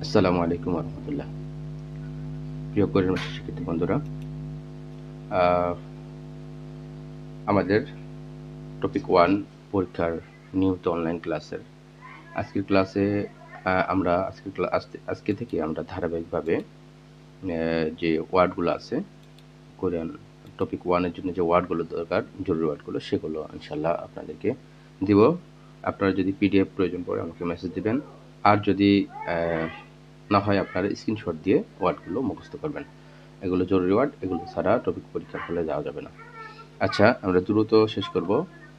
আসসালামু আলাইকুম রহমতুল্লাহ প্রিয় করিম শিক্ষার্থী বন্ধুরা আমাদের টপিক ওয়ান পরীক্ষার নিয়মিত অনলাইন ক্লাসের আজকের ক্লাসে আমরা আজকে- আজকে থেকে আমরা ধারাবাহিকভাবে যে ওয়ার্ডগুলো আছে, কোরিয়ান টপিক ওয়ানের জন্য যে ওয়ার্ডগুলো দরকার, জরুরি ওয়ার্ডগুলো, সেগুলো ইনশাল্লাহ আপনাদেরকে দিব। আপনারা যদি পিডিএফ প্রয়োজন পড়ে আমাকে মেসেজ দিবেন। আর যদি না হয় আপনারা স্ক্রিনশট দিয়ে ওয়ার্ডগুলো মুখস্থ করবেন। এগুলো জরুরি ওয়ার্ড এগুলো ছাড়া টপিক পরীক্ষার হলে যাওয়া যাবে না। আচ্ছা আমরা দ্রুত শেষ করব।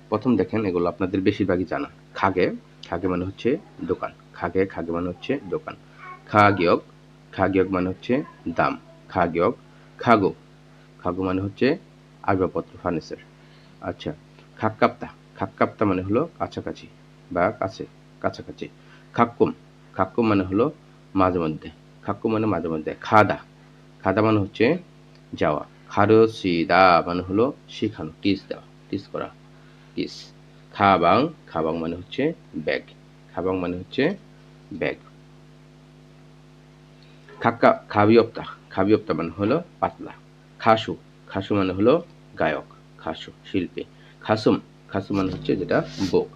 প্রথম দেখেন, এগুলো আপনাদের বেশিরভাগই জানা। খাগে খাগে মানে হচ্ছে দোকান। খাগে খাগে মানে হচ্ছে দোকান। খাগিয়ক খাগিয়ক মানে হচ্ছে দাম। খাগিয়ক খাগো। খাগো মানে হচ্ছে আসবাবপত্র ফার্নিচার আচ্ছা খাক্কাপ্তা খাক্কাপ্তা মানে হলো কাছাকাছি বা কাছে, কাছাকাছি। খাক্কুম। খাক্কুম মানে হলো মাঝে মধ্যে খাক্কুম মানে মাঝে মধ্যে, খাদা। খাদা মানে হচ্ছে যাওয়া। খারসিদা মানে হলো শেখানো টিস দেওয়া টিস করা টিস খাবাং খাবাং মানে হচ্ছে ব্যাগ খাবাং মানে হচ্ছে ব্যাগ খাক্কা, খাবিয়প্তা। খাবিয়প্তা মানে হলো পাতলা। খাসু খাসু মানে হলো গায়ক, খাসু, শিল্পী। খাসুম খাসুম মানে হচ্ছে যেটা বোক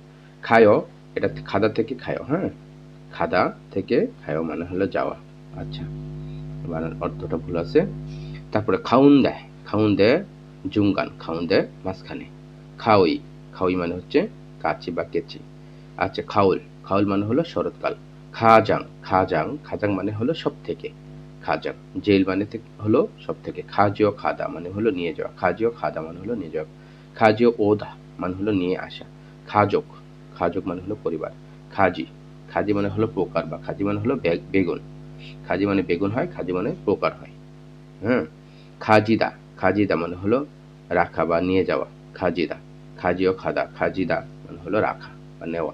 খায়, এটা খাদা থেকে খায় হ্যাঁ? খাদা থেকে খায় মানে হলো যাওয়া। আচ্ছা মানে অর্থটা ভুল আছে। তারপরে খাউন দেয়। খাউন দেয় জুঙ্গান খাউন দেয় মাঝখানে। খাওই খাওই মানে হচ্ছে কাচি বা কেচি। আচ্ছা খাউল খাউল মানে হলো শরৎকাল। খাজাং খাজাং খাজাং মানে হলো সব থেকে খাজাং, জেল মানে হলো সব থেকে খাজিও খাদা মানে হলো নিয়ে যাওয়া। খাজিও খাদা মানে হলো নিয়ে যাওয়া। খাজিও ওদা মানে হলো নিয়ে আসা। খাজক খাজক মানে হলো পরিবার। খাজি খাজি মানে হলো প্রকার বা খাজি মানে হলো বেগুন। খাজি মানে বেগুন হয়, খাজি মানে প্রকার হয়। হ্যাঁ খাজিদা খাজিদা মানে হলো রাখা বা নিয়ে যাওয়া। খাজিদা, খাজি ও খাদা, খাজিদা মানে হলো রাখা বা নেওয়া।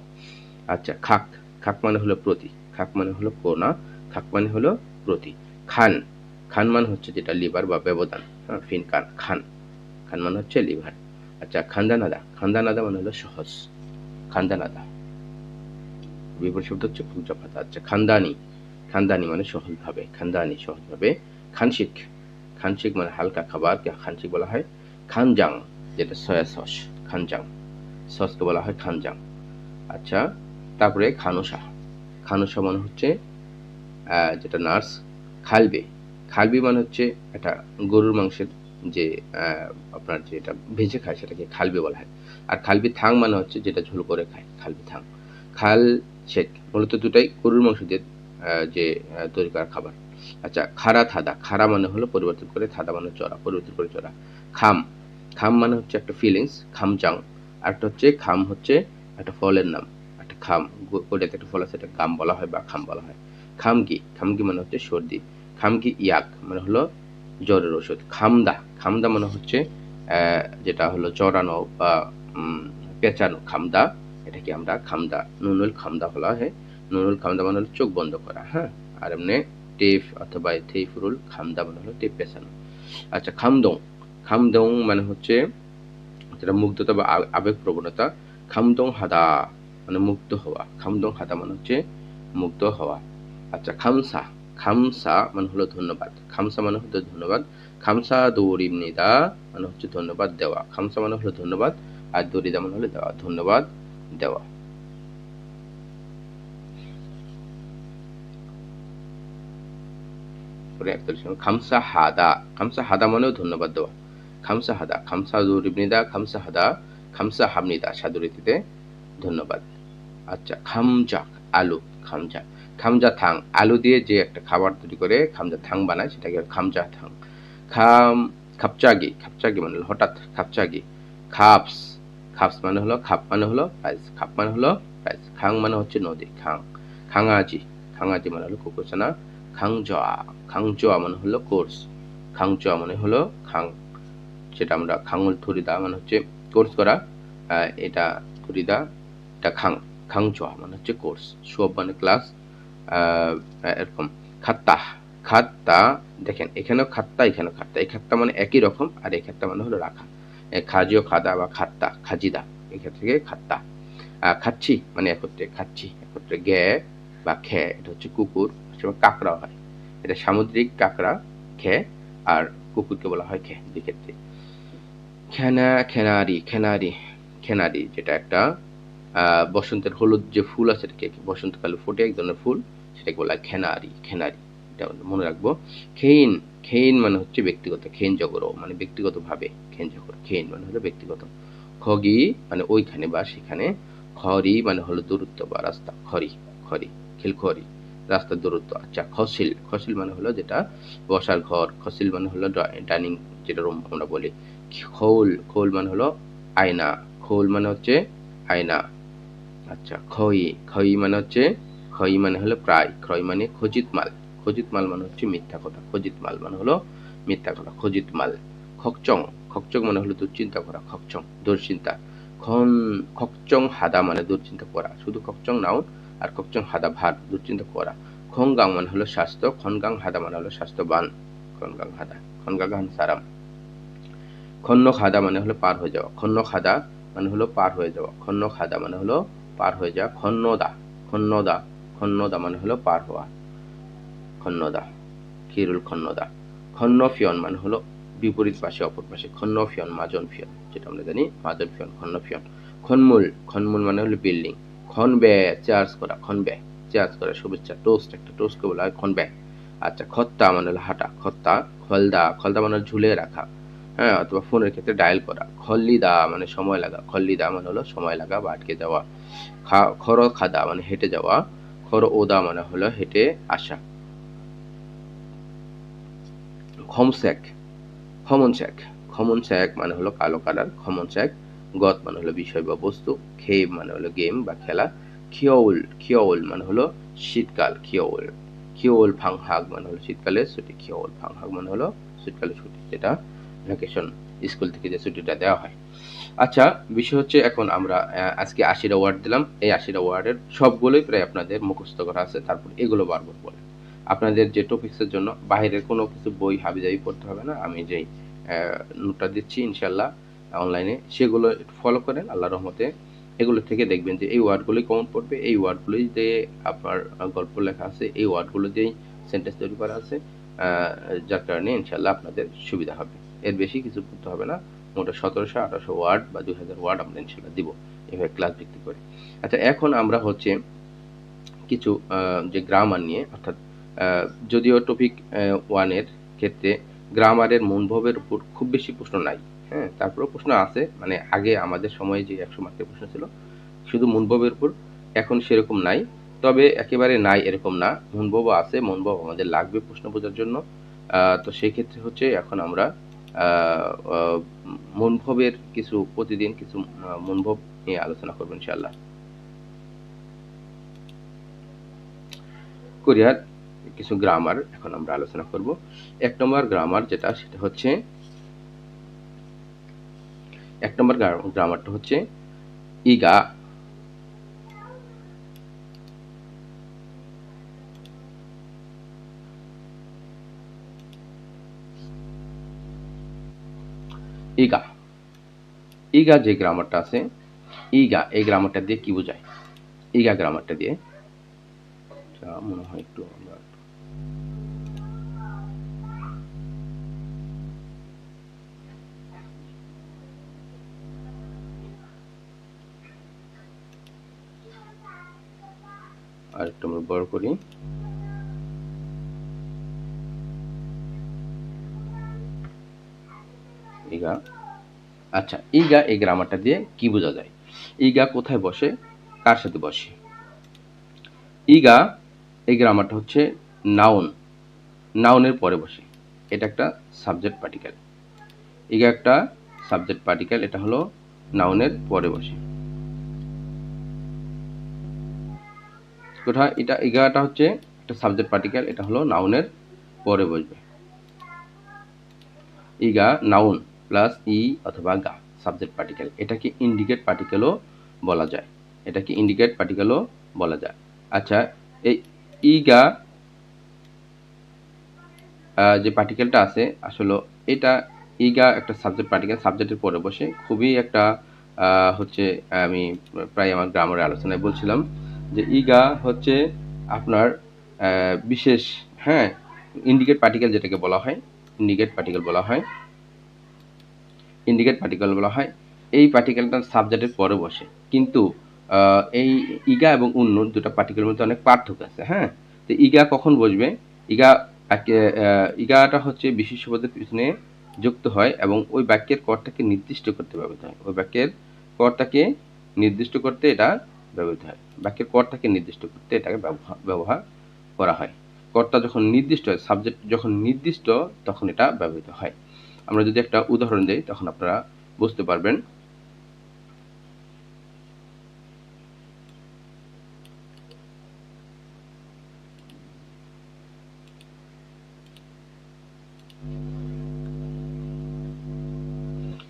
আচ্ছা খাক। খাক মানে হলো প্রতি। খাক মানে হলো কোনা, খাক মানে হলো প্রতি। খান। খান মানে হচ্ছে যেটা লিভার বা ব্যবধান। হ্যাঁ ফিন কান, খান। খান মানে হচ্ছে লিভার। আচ্ছা খান্দানাদা। খান্দানাদা মানে হলো সহজ। খান্দানাদা। বিপরীত শব্দ হচ্ছে পূজা পাতা আচ্ছা খানদানি। খানদানি মানে সহজভাবে, খানদানি সহজভাবে খানশিক। খানশিক মানে হালকা খাবার খানশিক বলা হয়? খানজাং, যেটা সয়া সস, খানজাং। সসকে বলা হয় খানজাং। আচ্ছা তারপরে খানুসা। খানুসা মানে হচ্ছে যেটা নার্স খালবে। খালবি মানে হচ্ছে একটা গরুর মাংসের যে আপনার যেটা ভেজে খায়, সেটাকে খালবি বলা হয়। আর খালবি থাং মানে হচ্ছে যেটা ঝোল করে খায়, খালবি থাং। খাল, শেক, মূলত দুটাই গরুর মাংস দিয়ে যে তৈরি করা খাবার। আচ্ছা খারা থাদা খারা মানে হলো পরিবর্তন করে থাদা মানে চড়া, পরিবর্তন করে চড়া। খাম খাম মানে হচ্ছে একটা ফিলিংস খামচাং একটা হচ্ছে, খাম হচ্ছে একটা ফলের নাম, একটা খাম। কোরিয়াতে একটা ফল আছে, এটা গাম বলা হয় বা খাম বলা হয়। খামকি খামকি মানে হচ্ছে সর্দি। খামকি ইয়াক? মানে হলো জ্বরের ওষুধ। খামদা খামদা মানে হচ্ছে যেটা হলো চড়ানো বা পেঁচানো খামদা। এটাকে আমরা খামদা, নুনুল খামদা বলা হয়? নুনুল খামদা মানে হলো চোখ বন্ধ করা হ্যাঁ? আর এমনি টেপ অথবা থেইফুরুল খামদা মানে হলো টেপ পেঁচানো। আচ্ছা খামদং। খামদং মানে হচ্ছে যেটা মুগ্ধতা বা আবেগ প্রবণতা খামদং হাদা মানে মুগ্ধ হওয়া। খামদং হাদা মানে হচ্ছে মুগ্ধ হওয়া। আচ্ছা খামসা। খামসা মানে হলো ধন্যবাদ। খামসা মানে হলো ধন্যবাদ। খামসা দৌড়িমনিদা মানে হচ্ছে ধন্যবাদ দেওয়া। খামসা মানে হলো ধন্যবাদ। আর দৌড়িদা মানে হলো দেওয়া। ধন্যবাদ দেওয়া। খামসা হাদা খামসা হাদা মানেও ধন্যবাদ দেওয়া। খামসা হাদা, খামসা খামসা হাদা, খামসা হামনিদা সাদুরীতিতে ধন্যবাদ। আচ্ছা খামজাক, আলু, খামজা। খামজা থাং, আলু দিয়ে যে একটা খাবার তৈরি করে খামজা থাং বানায়, সেটাকে খামজা থাং। খাম, খাপচাগি খাপচাগি মানে হঠাৎ খাপচাগি। খাপস খাপস মানে হলো, খাপ মানে হলো প্রাইজ খাপ মানে হলো প্রাইজ খাং মানে হচ্ছে নদী, খাং। খাঙাজি খাঙাজি মানে হলো কুকুরছানা। খাংজোয়া খাংজোয়া মানে হলো কোর্স। খাংজোয়া মানে হলো খাং। সেটা আমরা খাঙুল থুরিদা মানে হচ্ছে কোর্স করা এটা থুরিদা, এটা খাং। খাংচোয়া মানে হচ্ছে কোর্স। সব মানে ক্লাস এরকম। খাত্তা খাত্তা, দেখেন, এখানেও খাত্তা এখানেও খাত্তা। এই খাত্তা মানে একই রকম, আর এই খাত্তা মানে হলো রাখা। খাজিও খাদা বা খাত্তা, খাজিদা, এখান থেকে খাত্তা। খাচ্ছি মানে একত্রে, খাচ্ছি, একত্রে গে বা খে, এটা হচ্ছে কুকুর কাঁকড়া হয়। এটা সামুদ্রিক কাঁকড়া, খে, আর কুকুরকে বলা হয় খে, দুই ক্ষেত্রে। খেনা, খেনারি খেনারি খেনারি যেটা একটা বসন্তের হলুদ যে ফুল আছে, এটাকে বসন্তকালে ফোটে, এক ধরনের ফুল, সেটাকে বলা হয় খেনারি খেনারি। এটা মনে রাখব। খেইন খেইন মানে হচ্ছে ব্যক্তিগত, খেইন জগর মানে ব্যক্তিগতভাবে খেইন জগর, খেইন মানে হলো ব্যক্তিগত। খগি মানে ওইখানে বা সেখানে খরি মানে হলো দূরত্ব বা রাস্তা, খরি খরি, খিলখরি রাস্তার দূরত্ব আচ্ছা খসিল খসিল মানে হলো যেটা বসার ঘর, খসিল মানে হলো ডাইনিং যেটা রুম আমরা বলি। খোল খোল মানে হলো আয়না, খোল মানে হচ্ছে আয়না আচ্ছা খই খই মানে হচ্ছে, খই মানে হলো প্রায়, খই মানে খচিত মাল। খচিত মাল মানে হচ্ছে মিথ্যা কথা। খজিত মাল মানে হলো মিথ্যা কথা। খচিত মাল, খকচং। খকচং মানে হলো দুশ্চিন্তা করা, খকচং, দুশ্চিন্তা। খন, খকচং হাদা মানে দুশ্চিন্তা করা। শুধু খকচং নাও, আর খকচং হাদা ভার, দুশ্চিন্তা করা। খনগাং মানে হলো স্বাস্থ্য, খনগাং হাদা মানে হলো স্বাস্থ্যবান। খনগাং হাদা, খনগাং সারাম। খন্ন খাদা মানে হলো পার হয়ে যাওয়া। খন্ন খাদা মানে হলো পার হয়ে যাওয়া। খন্ন খাদা মানে হলো পার হয়ে যাওয়া। খন্নদা খন্নদা খন্নদা মানে হলো পার হওয়া। খন্নদা খিরুল খন্নদা। খন্নফিয়ন মানে হলো বিপরীত পাশে, অপর পাশে। খন্নফিয়ন মাজন ফিয়ন, যেটা আমরা জানি মাজন ফিয়ন খন্নফিয়ন খনমূল খনমূল মানে হলো বিল্ডিং। খনবে, চার্জ করা, খনবে, চার্জ করা শুভেচ্ছা টোস্ট, একটা টোস্টকে বলা হয় খনবে। আচ্ছা খত্তা মানে হলো হাঁটা, খত্তা, খলদা খলদা মানে ঝুলে রাখা। হ্যাঁ অথবা ফোনের ক্ষেত্রে ডায়াল করা। খল্লিদা মানে সময় লাগা। খল্লিদা মানে হলো সময় লাগা বা আটকে যাওয়া। খর খাদা মানে হেঁটে যাওয়া। খর ওদা মানে হলো হেঁটে আসা। খমস্যাক খমন স্যাক। খমন স্যাক মানে হলো কালো কালার। খমন স্যাক গত মানে হলো বিষয় বা বস্তু। খেব মানে হলো গেম বা খেলা। খিয়উল খিয়উল মানে হলো শীতকাল খিয়উল খিয়উল ফাংহাগ মানে হলো শীতকালে ছুটি খিয়উল ফাংহাগ মানে হলো শীতকালে ছুটি, যেটা ভ্যাকেশন স্কুল থেকে যে ছুটিটা দেওয়া হয়। আচ্ছা বিষয় হচ্ছে এখন আমরা আজকে আশিটা ওয়ার্ড দিলাম। এই আশিটা ওয়ার্ডের সবগুলোই প্রায় আপনাদের মুখস্থ করা আছে। তারপর এগুলো বারবার বলেন। আপনাদের যে টপিক্সের জন্য বাইরের কোনো কিছু বই হাবিজাবি পড়তে হবে না। আমি যেই নোটটা দিচ্ছি ইনশাল্লাহ অনলাইনে সেগুলো ফলো করেন আল্লাহ রহমতে এগুলো থেকে দেখবেন যে এই ওয়ার্ডগুলোই কমন পড়বে, এই ওয়ার্ডগুলোই যে আপনার গল্প লেখা আছে, এই ওয়ার্ডগুলো দিয়েই সেন্টেন্স তৈরি করা আছে যার কারণে ইনশাল্লাহ আপনাদের সুবিধা হবে। এর বেশি কিছু করতে হবে না, মোটা সতেরোশো, আঠারোশো ওয়ার্ড বা দুই হাজার ওয়ার্ড আমরা ইনশাল্লাহ দিব, এভাবে ক্লাস ভিত্তি করে। আচ্ছা এখন আমরা হচ্ছে কিছু যে গ্রামার নিয়ে, অর্থাৎ যদিও টপিক ওয়ানের ক্ষেত্রে গ্রামারের মূলভাবের উপর খুব বেশি প্রশ্ন নাই। হ্যাঁ তারপরেও প্রশ্ন আছে। মানে আগে আমাদের সময়ে যে একশো মার্কের প্রশ্ন ছিল, শুধু মূলভাবের উপর, এখন সেরকম নাই। তবে একেবারে নাই এরকম না। মূলভাবও আছে মূলভাব আমাদের লাগবে প্রশ্ন বোঝার জন্য। তো সেই ক্ষেত্রে হচ্ছে এখন আমরা মূলভাবের কিছু, প্রতিদিন কিছু মনভব নিয়ে আলোচনা করব ইনশাআল্লাহ। কোরিয়ার কিছু গ্রামার এখন আমরা আলোচনা করব। এক নম্বর গ্রামার যেটা, সেটা হচ্ছে, এক নম্বর গ্রামারটা হচ্ছে, ইগা। ইগা। ইগা যে গ্রামারটা আছে, ইগা, এই গ্রামারটা দিয়ে কি বোঝায়? ইগা গ্রামারটা দিয়ে মনে হয় একটু আমরা একটু আমরা বড় করি। ইগা। আচ্ছা ইগা এই গ্রামারটা দিয়ে কি বোঝা যায়? ইগা কোথায় বসে? কার সাথে বসে? ইগা এই গ্রামারটা হচ্ছে নাউন নাউনের পরে বসে। এটা একটা সাবজেক্ট পার্টিকেল ইগা একটা সাবজেক্ট পার্টিকেল এটা হলো নাউনের পরে বসে। কোথায় এটা ইগাটা হচ্ছে একটা সাবজেক্ট পার্টিকেল এটা হলো নাউনের পরে বসবে। ইগা নাউন প্লাস ই অথবা গা সাবজেক্ট পার্টিকেল এটাকে ইন্ডিকেট পার্টিকেলও বলা যায়? এটাকে ইন্ডিকেট পার্টিকেলও বলা যায়? আচ্ছা এই ইগা যে পার্টিকেলটা আছে, আসলে এটা ইগা একটা সাবজেক্ট পার্টিকেল সাবজেক্টের পরে বসে। খুবই একটা হচ্ছে, আমি প্রায় আমার গ্রামের আলোচনায় বলছিলাম। যে ইগা হচ্ছে আপনার বিশেষ হ্যাঁ ইন্ডিকেট পার্টিকেল যেটাকে বলা হয় ইন্ডিকেট পার্টিকেল বলা হয় ইন্ডিকেট পার্টিকেল বলা হয়, এই পার্টিকেলটা সাবজেক্টের পরে বসে। কিন্তু এই ইগা এবং উন্ন দুটো পার্টিকেলের মধ্যে অনেক পার্থক্য আছে হ্যাঁ? তো ইগা কখন বসবে? ইগা ইগাটা হচ্ছে বিশেষ পদের পিছনে যুক্ত হয় এবং ওই বাক্যের করটাকে নির্দিষ্ট করতে ব্যবহৃত হয়। ওই বাক্যের করটাকে নির্দিষ্ট করতে এটা ব্যবহৃত হয়। বাক্যের করটাকে নির্দিষ্ট করতে এটাকে ব্যবহার করা হয়। কর্তা যখন নির্দিষ্ট হয় সাবজেক্ট যখন নির্দিষ্ট, তখন এটা ব্যবহৃত হয়। আমরা যদি একটা উদাহরণ দিই, তখন আপনারা বুঝতে পারবেন।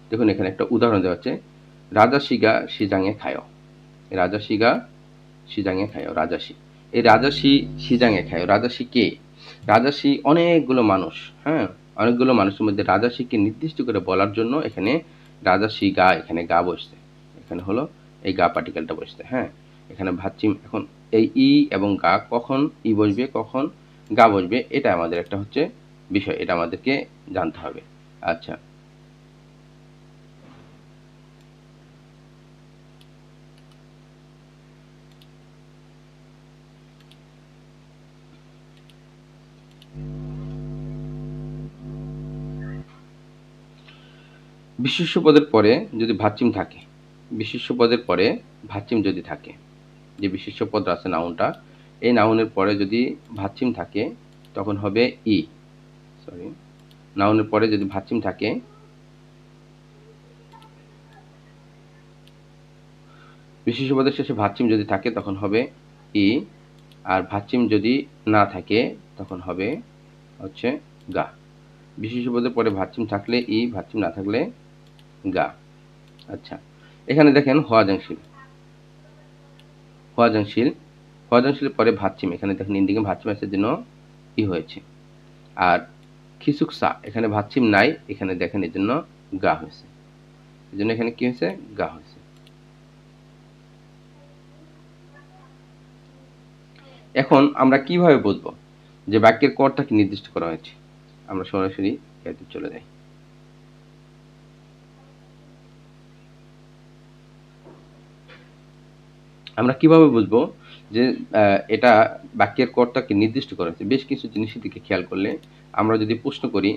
দেখুন, এখানে একটা উদাহরণ দেওয়া হচ্ছে। রাজা শিগা সিজাঙে খায়। রাজা শিগা সিজাঙে খায়, রাজাসি। এই রাজাসি সিজাঙে খায়, রাজাসি কে? রাজাসি অনেকগুলো মানুষ হ্যাঁ? অনেকগুলো মানুষের মধ্যে রাজাসিকে নির্দিষ্ট করে বলার জন্য এখানে রাজাসি গা, এখানে গা বসছে। এখানে হলো এই গা পার্টিকেলটা বসছে হ্যাঁ? এখানে ভাবছিম এখন এই ই এবং গা কখন ই বসবে, কখন গা বসবে, এটা আমাদের একটা হচ্ছে বিষয়, এটা আমাদেরকে জানতে হবে। আচ্ছা বিশেষ্য পদের পরে যদি ভাচ্চিম থাকে বিশেষ্য পদের পরে ভাচ্চিম যদি থাকে, যে বিশেষ্য পদ আছে নাউনটা, এই নাউনের পরে যদি ভাচ্চিম থাকে, তখন হবে ই সরি নাউনের পরে যদি ভাচ্চিম থাকে বিশেষ্য পদের শেষে ভাচ্চিম যদি থাকে, তখন হবে ই, আর ভাচ্চিম যদি না থাকে, তখন হবে হচ্ছে গা। বিশেষ পদের পরে ভাচ্চিম থাকলে ই ভাচ্চিম না থাকলে গা। আচ্ছা এখানে দেখেন হওয়াজাংশীল হওয়াজাংশীল হওয়াজাংশীল পরে ভাচ্চিম এখানে দেখেন ইন্ডিকে ভাচ্চিম আছে জন্য ই হয়েছে। আর খিসুকসা এখানে ভাচ্চিম নাই, এখানে দেখেন এই জন্য গা হয়েছে। এই জন্য এখানে কি হয়েছে? গা হয়েছে। এখন আমরা কীভাবে বুঝব যে বাক্যের করটাকে নির্দিষ্ট করা হয়েছে? আমরা সরাসরি চলে যাই। আমরা কীভাবে বুঝব যে এটা বাক্যের করটাকে নির্দিষ্ট করা হয়েছে? বেশ কিছু জিনিসের দিকে খেয়াল করলে আমরা যদি প্রশ্ন করি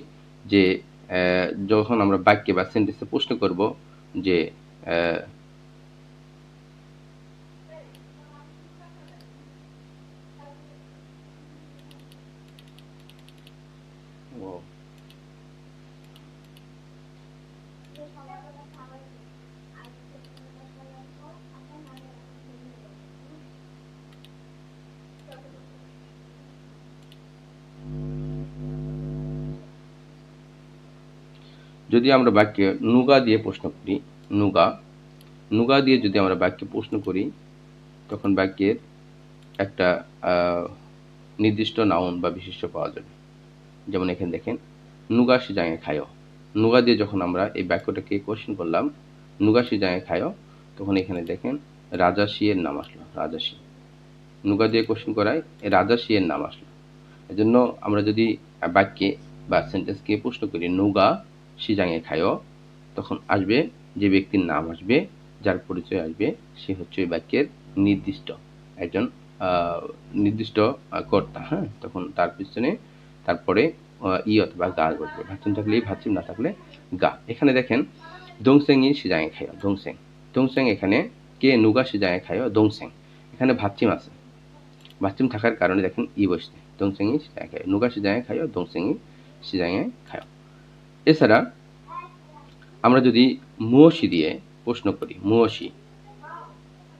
যে যখন আমরা বাক্যে বা সেন্টেন্সে প্রশ্ন করব যে আহ, যদি আমরা বাক্যে নুগা দিয়ে প্রশ্ন করি, নুগা নুগা দিয়ে যদি আমরা বাক্যে প্রশ্ন করি, তখন বাক্যের একটা নির্দিষ্ট নাউন বা বিশিষ্ট পাওয়া যাবে। যেমন এখানে দেখেন, নুগা সিজাঙে খায়ও নুগা দিয়ে যখন আমরা এই বাক্যটাকে কোশ্চেন করলাম, নুগা সিজাঙে খায়ও তখন এখানে দেখেন রাজাসি এর নাম আসলো রাজাসি নুগা দিয়ে কোশ্চেন করায় রাজাসি এর নাম আসলো। এজন্য আমরা যদি বাক্যে বা সেন্টেন্সকে প্রশ্ন করি, নুগা সিজাঙে খায়ও তখন আসবে যে ব্যক্তির নাম আসবে, যার পরিচয় আসবে, সে হচ্ছে ওই বাক্যের নির্দিষ্ট একজন নির্দিষ্ট কর্তা হ্যাঁ? তখন তার পিছনে তারপরে ই অথবা গা বসবে। ভাচ্চিম থাকলে ভাচ্চিম না থাকলে গা। এখানে দেখেন দংসেং ই সিজাঙে খায়, দংসেং। দংসেং এখানে কে নুগা সিজাঙে খায়, দংসেং। এখানে ভাচ্চিম আছে। ভাচ্চিম থাকার কারণে দেখেন ই বসছে। দংসেং ই সিজাঙে খায়। নুগা সিজাঙে খায় দংসেং ই সিজাঙে খায়। এছাড়া আমরা যদি মুয়সি দিয়ে প্রশ্ন করি মুয়সি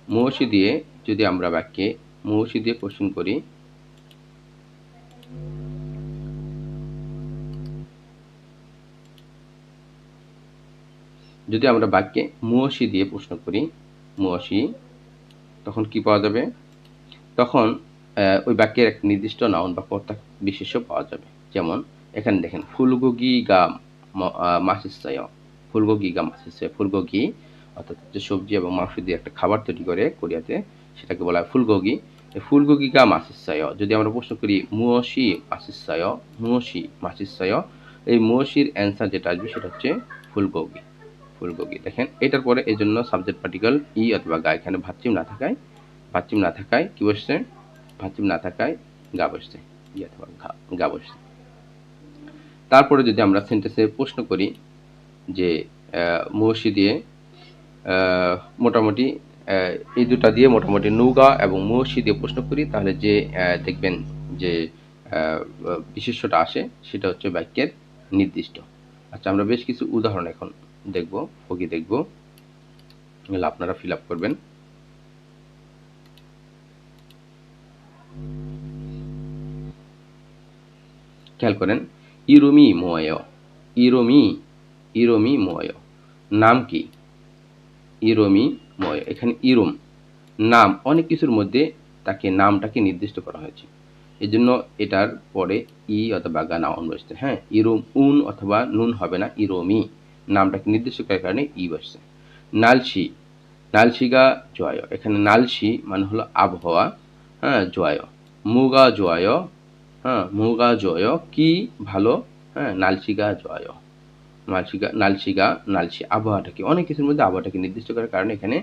মুয়সি দিয়ে যদি আমরা বাক্যে মুয়সি দিয়ে কোশ্চেন করি, যদি আমরা বাক্যে মুয়সি দিয়ে প্রশ্ন করি মুয়সি তখন কি পাওয়া যাবে? তখন ওই বাক্যের এক নির্দিষ্ট নাউন বা কর্তা বিশেষ্য পাওয়া যাবে। যেমন, এখানে দেখেন, ফুলগোগি গা মাসিসায় ফুলগোগি গা মাসিসায় ফুলগোগি অর্থাৎ যে সবজি এবং মাংস দিয়ে একটা খাবার তৈরি করে কোরিয়াতে, সেটাকে বলা হয় ফুলগোগি ফুলগোগি গা মাসিসায় যদি আমরা প্রশ্ন করি মুয়সি মাসিসায় মুয়সি মাসিসায় এই মুয়সির অ্যান্সার যেটা আসবে সেটা হচ্ছে ফুলগোগি ফুলগোগি দেখেন, এটার পরে এই জন্য সাবজেক্ট পার্টিকল ই অথবা গা, এখানে ভাতৃম না থাকায় ভাতৃম না থাকায় কি বসছে? ভাতৃম না থাকায় গা বসছে ই অথবা গা বসছে। তারপরে যদি আমরা সেন্টেন্সে প্রশ্ন করি যে মুয়সি দিয়ে মোটামুটি এই দুটা দিয়ে মোটামুটি নৌকা এবং মুয়সি দিয়ে প্রশ্ন করি, তাহলে যে দেখবেন যে বিশেষ্যটা আসে, সেটা হচ্ছে বাক্যের নির্দিষ্ট। আচ্ছা আমরা বেশ কিছু উদাহরণ এখন দেখব ওকে দেখব। আপনারা ফিল আপ করবেন। খেয়াল করেন ইরমি মোয় ইরমি ইরমি মোয় নাম কি ইরমি ময় এখানে ইরম নাম অনেক কিছুর মধ্যে তাকে নামটাকে নির্দিষ্ট করা হয়েছে। এই জন্য এটার পরে ই অথবা গা নাউন বসছে। হ্যাঁ ইরম উন অথবা নুন হবে না ইরমি নামটাকে নির্দিষ্ট করার কারণে ই বসছে। নালসি নালসিগা জয় এখানে নালসি মানে হলো আবহাওয়া হ্যাঁ জয় মুগা জয় হ্যাঁ মুগা জয় কি ভালো? হ্যাঁ নালসিগা জয় নালসিগা নালসিগা নালসি আবহাওয়াটাকে অনেক কিছুর মধ্যে আবহাওয়াটাকে নির্দিষ্ট করার কারণে এখানে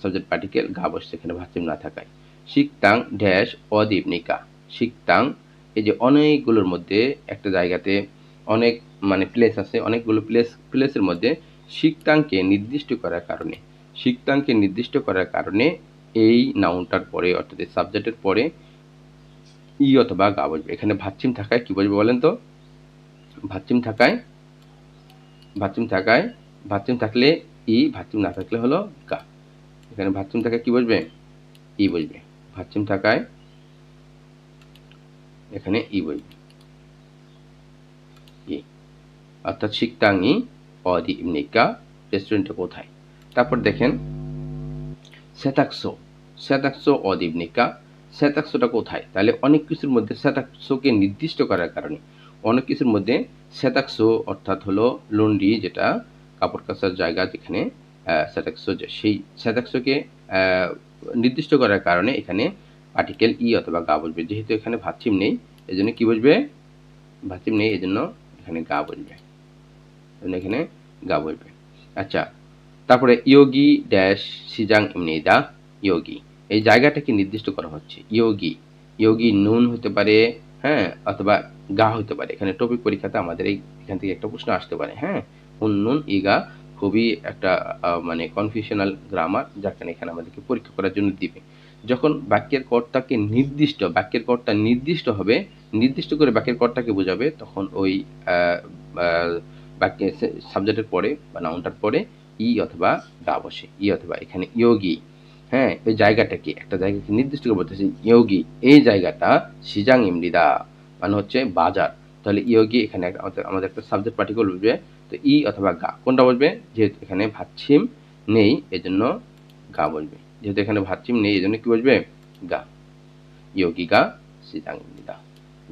সাবজেক্ট পার্টিকেল গা বসছে, এখানে ভাবছিম না থাকায়। শিকতাং, ড্যাশ, অদীপনিকা। শিকতাং, এই যে অনেকগুলোর মধ্যে একটা জায়গাতে অনেক মানে প্লেস আছে, অনেকগুলো প্লেস প্লেসের মধ্যে শিকতাংকে নির্দিষ্ট করার কারণে। শিকতাংকে নির্দিষ্ট করার কারণে এই নাউনটার পরে, অর্থাৎ সাবজেক্টের পরে ই অথবা গা বসবে। এখানে ভাচ্ছিম থাকায় কি বসবে বলেন তো? ভাচ্ছিম থাকায় ভাচ্ছিম থাকায় ভাচ্ছিম থাকলে ই ভাচ্ছিম না থাকলে হলো গা। এখানে ভাচ্ছিম থাকায় কি বসবে? ই বসবে। ভাচ্ছিম থাকায় এখানে ই বসবে। ই। অর্থাৎ শিকতাঙ্গি অদি ইমনিকা রেস্টুরেন্টটা কোথায়? তারপর দেখেন সেতাকসো সেতাকসো অদিবনিকা সেতাকসোটা কোথায়? তাহলে অনেক কিছুর মধ্যে সেতাকসোকে নির্দিষ্ট করার কারণে। অনেক কিছুর মধ্যে সেতাকসো অর্থাৎ হলো লন্ডি যেটা কাপড় কাচার জায়গা যেখানে সেতাকসো সেই সেতাকসোকে নির্দিষ্ট করার কারণে এখানে পার্টিকেল ই অথবা গা বসবে। যেহেতু এখানে ভাতচিম নেই এই জন্য কী বসবে? ভাতচিম নেই এই জন্য এখানে গা বসবে। এখানে গা বসবে। আচ্ছা তারপরে ইয়োগি ড্যাশ সিজাং ইমনিদা ইয়োগি। এই জায়গাটাকে নির্দিষ্ট করা হচ্ছে। ইয়োগী। ইয়োগী নুন হতে পারে হ্যাঁ অথবা গা হতে পারে। এখানে টপিক পরীক্ষাতে আমাদের এই, এখান থেকে একটা প্রশ্ন আসতে পারে হ্যাঁ। হুন, নুন ইগা খুবই একটা মানে কনফিউশনাল গ্রামার কারণে এখানে আমাদেরকে পরীক্ষা করার জন্য দিবে। যখন বাক্যের কর্তাকে নির্দিষ্ট, বাক্যের কর্তা নির্দিষ্ট হবে, নির্দিষ্ট করে বাক্যের কর্তাকে বোঝাবে, তখন ওই বাক্যের সাবজেক্টের পরে বা নাউনটার পরে ই অথবা গা বসে। ই অথবা এখানে ইয়োগি। হ্যাঁ ওই জায়গাটাকে একটা জায়গাকে নির্দিষ্ট করে বলতেছে ইয়োগি। এই জায়গাটা সিজাং ইমরিদা মানে হচ্ছে বাজার। তাহলে ইয়োগি এখানে আমাদের একটা সাবজেক্ট পার্টিকুল বসবে তো ই অথবা গা, কোনটা বসবে যেহেতু এখানে ভাতছিম নেই, এজন্য গা বসবে যেহেতু এখানে ভাতছিম নেই, এজন্য কি বসবে গা। ইয়োগিগা সিজাং ইমরিদা।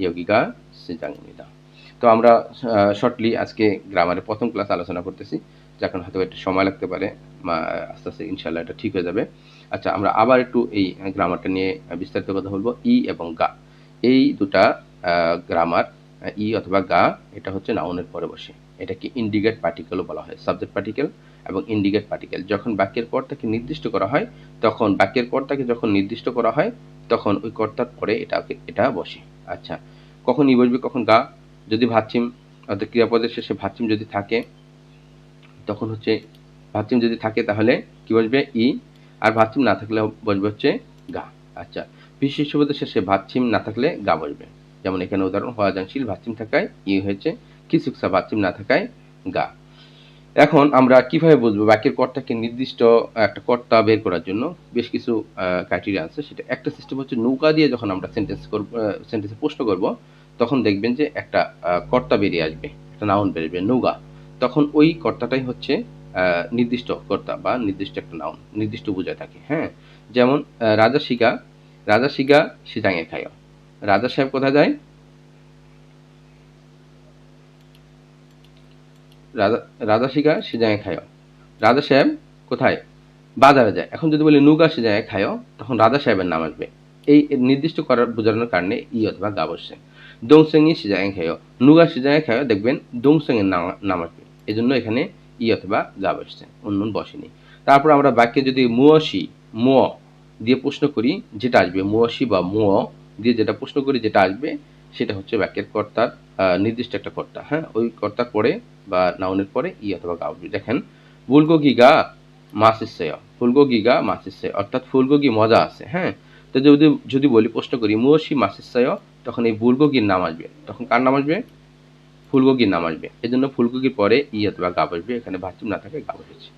ইয়োগিগা সিজাং ইমরিদা। তো আমরা শর্টলি আজকে গ্রামারের প্রথম ক্লাস আলোচনা করতেছি। যখন হয়তো একটু সময় লাগতে পারে আস্তে আস্তে ইনশাল্লাহ এটা ঠিক হয়ে যাবে। আচ্ছা আমরা আবার একটু এই গ্রামারটা নিয়ে বিস্তারিত কথা বলব। ই এবং গা। এই দুটা গ্রামার ই অথবা গা, এটা হচ্ছে নাউনের পরে বসে। এটাকে ইন্ডিকেট পার্টিকেলও বলা হয় সাবজেক্ট পার্টিকেল এবং ইন্ডিকেট পার্টিকেল যখন বাক্যের কর্তাকে নির্দিষ্ট করা হয়, তখন বাক্যের কর্তাকে যখন নির্দিষ্ট করা হয়, তখন ওই কর্তার পরে এটাকে, এটা বসে। আচ্ছা কখন ই বসবে, কখন গা? যদি ভাতচিম, অর্থাৎ ক্রিয়াপদের শেষে ভাতচিম যদি থাকে, তখন হচ্ছে ভাতচিম যদি থাকে, তাহলে কি বসবে? ই আর ভাতচিম না থাকলে বসবে হচ্ছে গা। আচ্ছা বিশেষ শব্দের শেষে ভাতচিম না থাকলে গা বসবে। যেমন এখানে উদাহরণ হওয়াজানশীল ভাতচিম থাকায় ই হয়েছে কিছুকসা ভাতচিম না থাকায় গা। এখন আমরা কীভাবে বুঝব বাক্যের কর্তাকে নির্দিষ্ট একটা কর্তা বের করার জন্য? বেশ কিছু ক্রাইটেরিয়া আছে। সেটা একটা সিস্টেম হচ্ছে নৌকা দিয়ে যখন আমরা সেন্টেন্স করব সেন্টেন্সে প্রশ্ন করব, তখন দেখবেন যে একটা কর্তা বেরিয়ে আসবে, একটা নাউন বেরোবে, নৌকা। তখন ওই কর্তাটাই হচ্ছে নির্দিষ্ট কর্তা বা নির্দিষ্ট একটা নাউন নির্দিষ্ট বোঝায় থাকে হ্যাঁ? যেমন রাজা শিগা রাজা শিগা সিজাঙে খায়। রাজা সাহেব কোথায় যায়? রাজা রাজা শিগা সিজাঙে খায়। রাজা সাহেব কোথায়? বাজারে যায়। এখন যদি বলি নুগা সিজাঙে খায়, তখন রাজা সাহেবের নাম আসবে। এই নির্দিষ্ট করার বোঝানোর কারণে ই অথবা গা বসছে। দংসেংই সিজাং খেয়। নুগা সিজাং খেয়, দেখবেন দংসেংয়ের নাম আসবে। এই জন্য এখানে ই অথবা গা বসছে অন্য বসেনি তারপর আমরা বাক্যে যদি মুয়সি ম দিয়ে প্রশ্ন করি, যেটা আসবে মুয়সি বা ম দিয়ে যেটা প্রশ্ন করি, যেটা আসবে, সেটা হচ্ছে বাক্যের কর্তার নির্দিষ্ট একটা কর্তা হ্যাঁ? ওই কর্তার পরে বা নাউনের পরে ই অথবা গা আসবে দেখেন বুলগোগিগা মাসিসেয় ফুলগোগিগা মাসিসেয় অর্থাৎ ফুলগোগি মজা আছে হ্যাঁ? তো যদি যদি বলি, প্রশ্ন করি মুয়সি মাসিসেয় তখন এই বুলগোগির নাম আসবে। তখন কার নাম আসবে? ফুলগোগির নাম আসবে। এজন্য ফুলকপির পরে ই অথবা গা বসবে এখানে ভাতৃ না থাকে গা বসেছে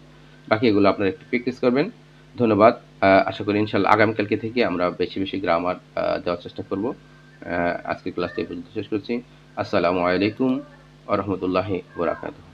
বাকি এগুলো আপনারা একটু প্র্যাকটিস করবেন। ধন্যবাদ। আশা করি ইনশাল্লাহ আগামীকালকে থেকে আমরা বেশি বেশি গ্রামার দেওয়ার চেষ্টা করব। আজকের ক্লাসটি এই পর্যন্ত শেষ করছি। আসসালামু আলাইকুম আ রহমতুল্লাহি বরাকাতুহ।